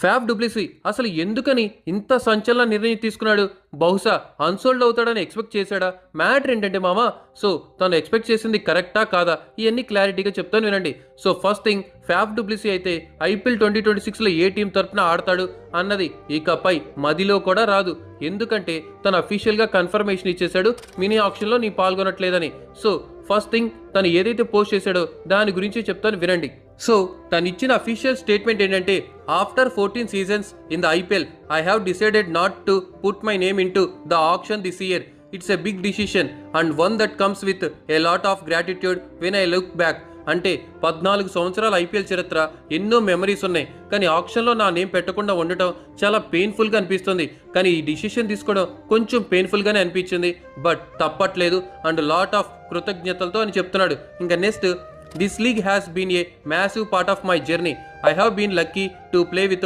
Fab du Plessis అసలు ఎందుకని ఇంత సంచలన నిర్ణయం తీసుకున్నాడు? బహుశా అన్సోల్డ్ అవుతాడని ఎక్స్పెక్ట్ చేశాడా? మ్యాటర్ ఏంటంటే మామ సో తను ఎక్స్పెక్ట్ చేసింది కరెక్టా కాదా? ఇవన్నీ క్లారిటీగా చెప్తాను వినండి. So first thing fab du Plessis అయితే ఐపీఎల్ ట్వంటీ ట్వంటీ సిక్స్లో ఏ టీం తరఫున ఆడతాడు అన్నది ఇకపై మదిలో కూడా రాదు. ఎందుకంటే తను అఫీషియల్గా కన్ఫర్మేషన్ ఇచ్చేశాడు మినీ ఆప్షన్లో నీ పాల్గొనట్లేదని. సో ఫస్ట్ థింగ్ తను ఏదైతే పోస్ట్ చేశాడో దాని గురించి చెప్తాను వినండి. సో తను ఇచ్చిన అఫీషియల్ స్టేట్మెంట్ ఏంటంటే after fourteen seasons in the IPL I have decided not to put my name into the option this year it's a big decision and one that comes with a lot of gratitude when I look back అంటే పద్నాలుగు సంవత్సరాల IPL చరిత్ర ఎన్నో memories ఉన్నాయి. కానీ ఆప్షన్లో నా name పెట్టకుండా ఉండటం చాలా పెయిన్ఫుల్గా అనిపిస్తుంది. కానీ ఈ డిసిషన్ తీసుకోవడం కొంచెం పెయిన్ఫుల్గానే అనిపించింది. బట్ తప్పట్లేదు. అండ్ లాట్ ఆఫ్ కృతజ్ఞతలతో అని చెప్తున్నాడు. ఇంకా next This league has been a massive part of my journey. I have been lucky to play with